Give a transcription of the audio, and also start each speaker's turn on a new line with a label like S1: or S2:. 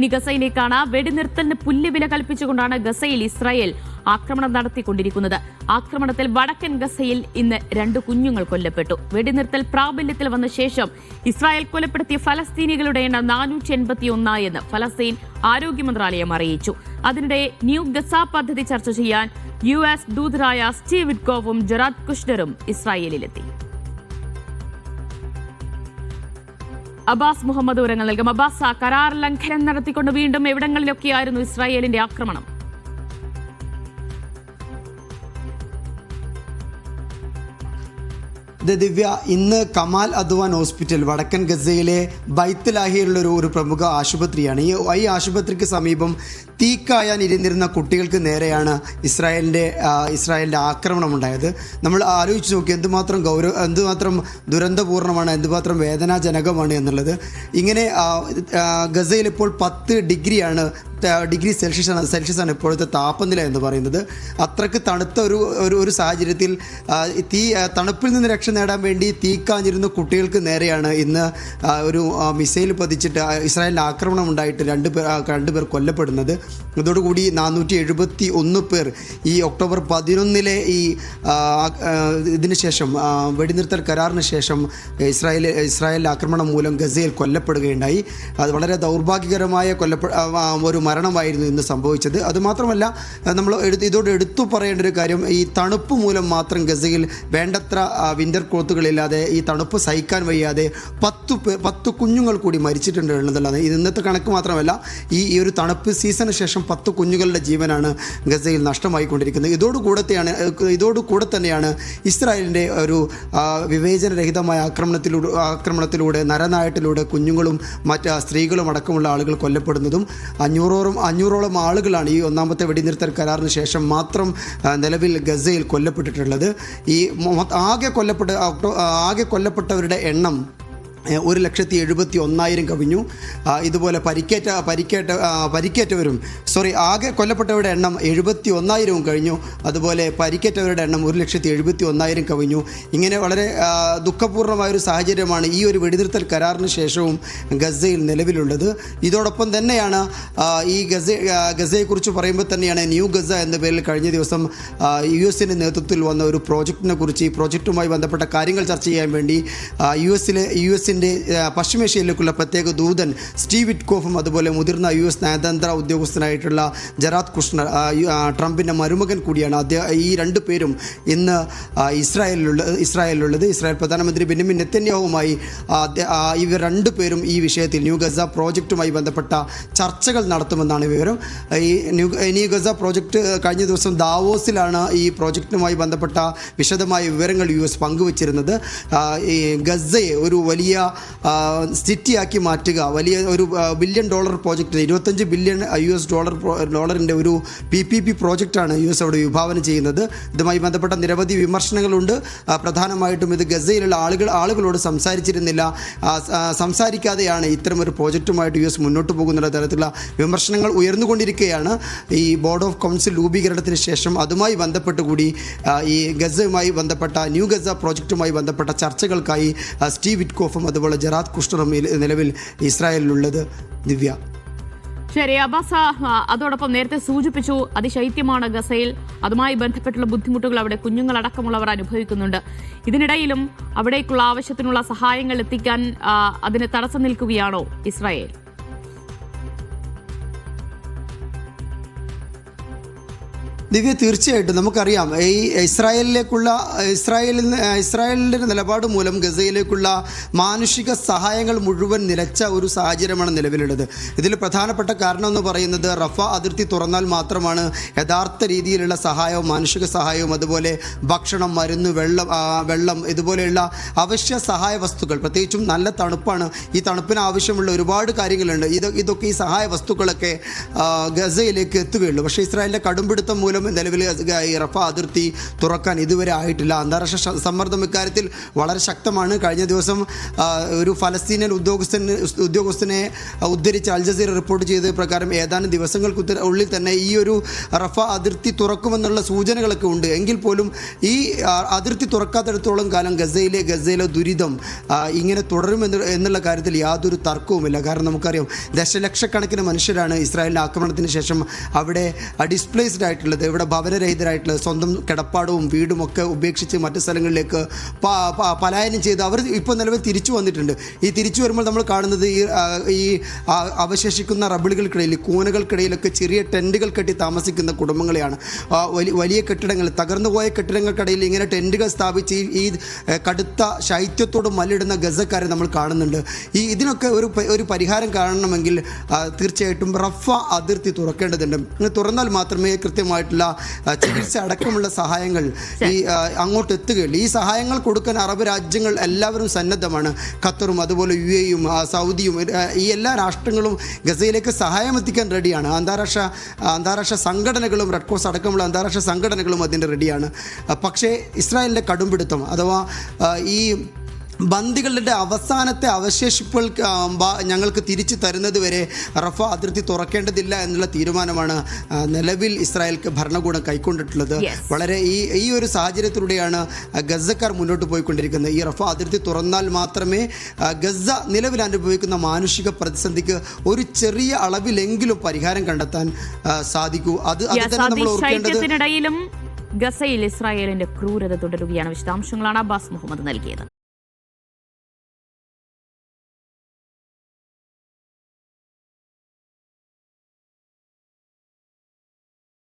S1: ഇനി ഗസയിലേക്കാണ് വെടിനിർത്തലിന് പുല്ലുവില കൽപ്പിച്ചുകൊണ്ടാണ് ഗസയിൽ ഇസ്രായേൽ ആക്രമണം നടത്തിക്കൊണ്ടിരിക്കുന്നത്. ആക്രമണത്തിൽ വടക്കൻ ഗസയിൽ ഇന്ന് രണ്ട് കുഞ്ഞുങ്ങൾ കൊല്ലപ്പെട്ടു. വെടിനിർത്തൽ പ്രാബല്യത്തിൽ വന്ന ശേഷം ഇസ്രായേൽ കൊലപ്പെടുത്തിയ ഫലസ്തീനികളുടെ എണ്ണം നാനൂറ്റി എൺപത്തി ഒന്നായെന്ന് ഫലസ്തീൻ ആരോഗ്യ മന്ത്രാലയം അറിയിച്ചു. അതിനിടെ ന്യൂ ഗസ പദ്ധതി ചർച്ച ചെയ്യാൻ യു എസ് ദൂതരായ സ്റ്റീവ് വിഡ്കോവും ജറാദ് കുഷ്ണറും ഇസ്രായേലിലെത്തി. അബ്ബാസ് മുഹമ്മദ് വിവരങ്ങൾ നൽകും. അബ്ബാസ് കരാർ ലംഘനം നടത്തിക്കൊണ്ട് വീണ്ടും എവിടങ്ങളിലൊക്കെയായിരുന്നു ഇസ്രായേലിന്റെ ആക്രമണം?
S2: ദിവ്യ ഇന്ന് കമാൽ അദ്വാൻ ഹോസ്പിറ്റൽ വടക്കൻ ഗസയിലെ ബൈത്തലാഹിയിലുള്ള ഒരു പ്രമുഖ ആശുപത്രിയാണ്. ഈ ഈ ആശുപത്രിക്ക് സമീപം തീക്കായാൻ ഇരുന്നിരുന്ന കുട്ടികൾക്ക് നേരെയാണ് ഇസ്രായേലിന്റെ ഇസ്രായേലിന്റെ ആക്രമണം ഉണ്ടായത് നമ്മൾ ആലോചിച്ച് നോക്കി എന്തുമാത്രം ഗൗരവ എന്തുമാത്രം ദുരന്തപൂർണമാണ് എന്തുമാത്രം വേദനാജനകമാണ് എന്നുള്ളത്. ഇങ്ങനെ ഗസയിൽ ഇപ്പോൾ പത്ത് ഡിഗ്രിയാണ് ഡിഗ്രി സെൽഷ്യസാണ് സെൽഷ്യസാണ് ഇപ്പോഴത്തെ താപനില എന്ന് പറയുന്നത്. അത്രയ്ക്ക് തണുത്ത ഒരു ഒരു സാഹചര്യത്തിൽ തീ തണുപ്പിൽ നിന്ന് രക്ഷ നേടാൻ വേണ്ടി തീക്കാഞ്ഞിരുന്ന കുട്ടികൾക്ക് നേരെയാണ് ഇന്ന് ഒരു മിസൈൽ പതിച്ചിട്ട് ഇസ്രായേലിൽ ആക്രമണം ഉണ്ടായിട്ട് രണ്ട് പേർ രണ്ട് പേർ കൊല്ലപ്പെടുന്നത്. ഇതോടുകൂടി നാനൂറ്റി എഴുപത്തി ഒന്ന് പേർ ഈ ഒക്ടോബർ പതിനൊന്നിലെ ഈ ഇതിന് ശേഷം വെടിനിർത്തൽ കരാറിന് ശേഷം ഇസ്രായേൽ ഇസ്രായേൽ ആക്രമണം മൂലം ഗസയിൽ കൊല്ലപ്പെടുകയുണ്ടായി. അത് വളരെ ദൗർഭാഗ്യകരമായ കൊല്ലപ്പെ ഒരു മരണമായിരുന്നു ഇന്ന് സംഭവിച്ചത്. അതുമാത്രമല്ല നമ്മൾ ഇതോട് എടുത്തു പറയേണ്ട ഒരു കാര്യം ഈ തണുപ്പ് മൂലം മാത്രം ഗസയിൽ വേണ്ടത്ര വിന്റർ ക്ലോത്തുകളില്ലാതെ ഈ തണുപ്പ് സഹിക്കാൻ വയ്യാതെ പത്തു പത്ത് കുഞ്ഞുങ്ങൾ കൂടി മരിച്ചിട്ടുണ്ട് എന്നുള്ളതാണ്. ഇന്നത്തെ കണക്ക് മാത്രമല്ല ഈ ഈ ഒരു തണുപ്പ് സീസണിന് ശേഷം പത്ത് കുഞ്ഞുങ്ങളുടെ ജീവനാണ് ഗസയിൽ നഷ്ടമായിക്കൊണ്ടിരിക്കുന്നത്. ഇതോടുകൂടത്തെയാണ് ഇതോടുകൂടെ തന്നെയാണ് ഇസ്രായേലിന്റെ ഒരു വിവേചനരഹിതമായ ആക്രമണത്തിലൂടെ ആക്രമണത്തിലൂടെ നരനായട്ടിലൂടെ കുഞ്ഞുങ്ങളും മറ്റ് സ്ത്രീകളും അടക്കമുള്ള ആളുകൾ കൊല്ലപ്പെടുന്നതും അഞ്ഞൂറോളം അഞ്ഞൂറോളം ആളുകളാണ് ഈ ഒന്നാമത്തെ വെടിനിർത്തൽ കരാറിന് ശേഷം മാത്രം നിലവിൽ ഗസയിൽ കൊല്ലപ്പെട്ടിട്ടുള്ളത്. ഈ ആകെ കൊല്ലപ്പെട്ട ആകെ കൊല്ലപ്പെട്ടവരുടെ എണ്ണം ഒരു ലക്ഷത്തി എഴുപത്തി ഒന്നായിരം കവിഞ്ഞു. ഇതുപോലെ പരിക്കേറ്റ പരിക്കേറ്റ പരിക്കേറ്റവരും സോറി ആകെ കൊല്ലപ്പെട്ടവരുടെ എണ്ണം എഴുപത്തി ഒന്നായിരവും കഴിഞ്ഞു. അതുപോലെ പരിക്കേറ്റവരുടെ എണ്ണം ഒരു ലക്ഷത്തി എഴുപത്തി ഒന്നായിരം കവിഞ്ഞു. ഇങ്ങനെ വളരെ ദുഃഖപൂർണമായൊരു സാഹചര്യമാണ് ഈ ഒരു വെടിനിർത്തൽ കരാറിന് ശേഷവും ഗസയിൽ നിലവിലുള്ളത്. ഇതോടൊപ്പം തന്നെയാണ് ഈ ഗസ ഗസയെക്കുറിച്ച് പറയുമ്പോൾ തന്നെയാണ് ന്യൂ ഗസ എന്ന പേരിൽ കഴിഞ്ഞ ദിവസം യു എസിന്റെ നേതൃത്വത്തിൽ വന്ന ഒരു പ്രോജക്റ്റിനെ കുറിച്ച് ഈ പ്രോജക്റ്റുമായി ബന്ധപ്പെട്ട കാര്യങ്ങൾ ചർച്ച ചെയ്യാൻ വേണ്ടി യു എസിലെ യു എസിന്റെ പശ്ചിമേഷ്യയിലേക്കുള്ള പ്രത്യേക ദൂതൻ സ്റ്റീവ് വിറ്റ്കോഫും അതുപോലെ മുതിർന്ന യു എസ് നയതന്ത്ര ഉദ്യോഗസ്ഥനായിട്ടുള്ള ജറാദ് കുഷ്ണർ ട്രംപിന്റെ മരുമകൻ കൂടിയാണ് അദ്ദേഹം ഈ രണ്ട് പേരും ഇന്ന് ഇസ്രായേലിലുള്ള ഇസ്രായേലിലുള്ളത്. ഇസ്രായേൽ പ്രധാനമന്ത്രി ബെന്നിമിൻ നെത്തന്യാഹുമായി ഇവർ രണ്ടു പേരും ഈ വിഷയത്തിൽ ന്യൂ ഗസ പ്രോജക്റ്റുമായി ബന്ധപ്പെട്ട ചർച്ചകൾ നടത്തുമെന്നാണ് വിവരം. ഈ ന്യൂ ന്യൂ ഗസ പ്രോജക്റ്റ് കഴിഞ്ഞ ദിവസം ദാവോസിലാണ് ഈ പ്രോജക്റ്റുമായി ബന്ധപ്പെട്ട വിശദമായ വിവരങ്ങൾ യു എസ് പങ്കുവച്ചിരുന്നത്. ഈ ഗസയെ ഒരു വലിയ സിറ്റിയാക്കി മാറ്റുക. വലിയ ഒരു ബില്യൺ ഡോളർ പ്രോജക്റ്റ് ഇരുപത്തഞ്ച് ബില്യൺ യു എസ് ഡോളർ ഡോളറിന്റെ ഒരു പി പി പി പ്രോജക്റ്റാണ് യു എസ് അവിടെ വിഭാവനം ചെയ്യുന്നത്. ഇതുമായി ബന്ധപ്പെട്ട നിരവധി വിമർശനങ്ങളുണ്ട്. പ്രധാനമായിട്ടും ഇത് ഗസയിലുള്ള ആളുകൾ ആളുകളോട് സംസാരിച്ചിരുന്നില്ല. സംസാരിക്കാതെയാണ് ഇത്തരമൊരു പ്രോജക്റ്റുമായിട്ട് യു എസ് മുന്നോട്ട് പോകുന്നുള്ള തരത്തിലുള്ള വിമർശനങ്ങൾ ഉയർന്നുകൊണ്ടിരിക്കുകയാണ്. ഈ ബോർഡ് ഓഫ് കൗൺസിൽ രൂപീകരണത്തിന് ശേഷം അതുമായി ബന്ധപ്പെട്ട് കൂടി ഈ ഗസയുമായി ബന്ധപ്പെട്ട ന്യൂ ഗസ പ്രോജക്റ്റുമായി ബന്ധപ്പെട്ട ചർച്ചകൾക്കായി സ്റ്റീവ് വിറ്റ്കോഫും അതുപോലെ ജറാദ് കുഷ്ണറും നിലവിൽ ഇസ്രായേലിലുള്ളത് ദിവ്യ.
S1: ശരി അബാസ അതോടൊപ്പം നേരത്തെ സൂചിപ്പിച്ചു അതിശൈത്യമാണ് ഗസയിൽ. അതുമായി ബന്ധപ്പെട്ടുള്ള ബുദ്ധിമുട്ടുകൾ അവിടെ കുഞ്ഞുങ്ങൾ കുഞ്ഞുങ്ങളടക്കമുള്ളവർ അനുഭവിക്കുന്നുണ്ട്. ഇതിനിടയിലും അവിടേക്കുള്ള ആവശ്യത്തിനുള്ള സഹായങ്ങൾ എത്തിക്കാൻ അതിന് തടസ്സം നിൽക്കുകയാണോ ഇസ്രായേൽ?
S2: ദിവ്യ തീർച്ചയായിട്ടും നമുക്കറിയാം. ഈ ഇസ്രായേലിലേക്കുള്ള ഇസ്രായേലിൽ ഇസ്രായേലിന്റെ നിലപാട് മൂലം ഗസയിലേക്കുള്ള മാനുഷിക സഹായങ്ങൾ മുഴുവൻ നിലച്ച ഒരു സാഹചര്യമാണ് നിലവിലുള്ളത്. ഇതിൽ പ്രധാനപ്പെട്ട കാരണം എന്ന് പറയുന്നത് റഫ അതിർത്തി തുറന്നാൽ മാത്രമാണ് യഥാർത്ഥ രീതിയിലുള്ള സഹായവും മാനുഷിക സഹായവും അതുപോലെ ഭക്ഷണം മരുന്ന് വെള്ളം വെള്ളം ഇതുപോലെയുള്ള അവശ്യ സഹായ വസ്തുക്കൾ. പ്രത്യേകിച്ചും നല്ല തണുപ്പാണ്. ഈ തണുപ്പിന് ആവശ്യമുള്ള ഒരുപാട് കാര്യങ്ങളുണ്ട്. ഇത് ഇതൊക്കെ ഈ സഹായ വസ്തുക്കളൊക്കെ ഗസയിലേക്ക് എത്തുകയുള്ളൂ. പക്ഷേ ഇസ്രായേലിന്റെ കടുംപിടുത്തം മൂലം ഒരിക്കലും നിലവിൽ ഈ റഫ അതിർത്തി തുറക്കാൻ ഇതുവരെ ആയിട്ടില്ല. അന്താരാഷ്ട്ര സമ്മർദ്ദം ഇക്കാര്യത്തിൽ വളരെ ശക്തമാണ്. കഴിഞ്ഞ ദിവസം ഒരു ഫലസ്തീനിയൻ ഉദ്യോഗസ്ഥൻ ഉദ്യോഗസ്ഥനെ ഉദ്ധരിച്ച് അൽ ജസീർ റിപ്പോർട്ട് ചെയ്ത പ്രകാരം ഏതാനും ദിവസങ്ങൾക്ക് ഉള്ളിൽ തന്നെ ഈ ഒരു റഫ അതിർത്തി തുറക്കുമെന്നുള്ള സൂചനകളൊക്കെ ഉണ്ട്. എങ്കിൽ പോലും ഈ അതിർത്തി തുറക്കാത്തടത്തോളം കാലം ഗസയിലെ ഗസയിലെ ദുരിതം ഇങ്ങനെ തുടരുമെന്ന് എന്നുള്ള കാര്യത്തിൽ യാതൊരു തർക്കവുമില്ല. കാരണം നമുക്കറിയാം ദശലക്ഷക്കണക്കിന് മനുഷ്യരാണ് ഇസ്രായേലിന്റെ ആക്രമണത്തിന് ശേഷം അവിടെ ഡിസ്പ്ലേസ്ഡ് ആയിട്ടുള്ളത്. ഇവിടെ ഭവനരഹിതരായിട്ടുള്ള സ്വന്തം കിടപ്പാടവും വീടും ഒക്കെ ഉപേക്ഷിച്ച് മറ്റു സ്ഥലങ്ങളിലേക്ക് പലായനം ചെയ്ത് അവർ ഇപ്പോൾ നിലവിൽ തിരിച്ചു വന്നിട്ടുണ്ട്. ഈ തിരിച്ചു വരുമ്പോൾ നമ്മൾ കാണുന്നത് ഈ ഈ അവശേഷിക്കുന്ന റബിളുകൾക്കിടയിൽ കൂനകൾക്കിടയിലൊക്കെ ചെറിയ ടെന്റുകൾ കെട്ടി താമസിക്കുന്ന കുടുംബങ്ങളെയാണ്. വലിയ കെട്ടിടങ്ങൾ തകർന്നുപോയ കെട്ടിടങ്ങൾക്കിടയിൽ ഇങ്ങനെ ടെന്റുകൾ സ്ഥാപിച്ച് ഈ- കടുത്ത ശൈത്യത്തോട് മല്ലിടുന്ന ഗസക്കാരെ നമ്മൾ കാണുന്നുണ്ട്. ഈ ഇതിനൊക്കെ ഒരു ഒരു പരിഹാരം കാണണമെങ്കിൽ തീർച്ചയായിട്ടും റഫ അതിർത്തി തുറക്കേണ്ടതുണ്ട്. തുറന്നാൽ മാത്രമേ കൃത്യമായിട്ടുള്ള ആ, ചികിത്സ അടക്കമുള്ള സഹായങ്ങൾ ഈ അങ്ങോട്ട് എത്തുകയുള്ളൂ ഈ സഹായങ്ങൾ കൊടുക്കാൻ അറബ് രാജ്യങ്ങൾ എല്ലാവരും സന്നദ്ധമാണ്. ഖത്തറും അതുപോലെ യു എയും സൗദിയും ഈ എല്ലാ രാഷ്ട്രങ്ങളും ഗസയിലേക്ക് സഹായം എത്തിക്കാൻ റെഡിയാണ്. അന്താരാഷ്ട്ര അന്താരാഷ്ട്ര സംഘടനകളും റെഡ് ക്രോസ് അടക്കമുള്ള അന്താരാഷ്ട്ര സംഘടനകളും അതിന്റെ റെഡിയാണ്. പക്ഷേ ഇസ്രായേലിന്റെ കടുംപിടുത്തം അഥവാ ഈ ബന്ദികളുടെ അവസാനത്തെ അവശേഷിപ്പുകൾ ഞങ്ങൾക്ക് തിരിച്ചു തരുന്നത് വരെ റഫ അതിർത്തി തുറക്കേണ്ടതില്ല എന്നുള്ള തീരുമാനമാണ് നിലവിൽ ഇസ്രായേൽക്ക് ഭരണകൂടം കൈക്കൊണ്ടിട്ടുള്ളത്. വളരെ ഈ ഈ ഒരു സാഹചര്യത്തിലൂടെയാണ് ഗസക്കാർ മുന്നോട്ട് പോയിക്കൊണ്ടിരിക്കുന്നത്. ഈ റഫ അതിർത്തി തുറന്നാൽ മാത്രമേ ഗസ നിലവിൽ അനുഭവിക്കുന്ന മാനുഷിക പ്രതിസന്ധിക്ക് ഒരു ചെറിയ അളവിലെങ്കിലും പരിഹാരം കണ്ടെത്താൻ സാധിക്കൂ. അത് അത് തന്നെ നമ്മൾ ഓർക്കേണ്ടത്
S1: ഗസയിൽ ഇസ്രായേലിന്റെ ക്രൂരത തുടരുകയാണ്. വിശദാംശങ്ങളാണ് അബ്ബാസ് മുഹമ്മദ് നൽകിയത്.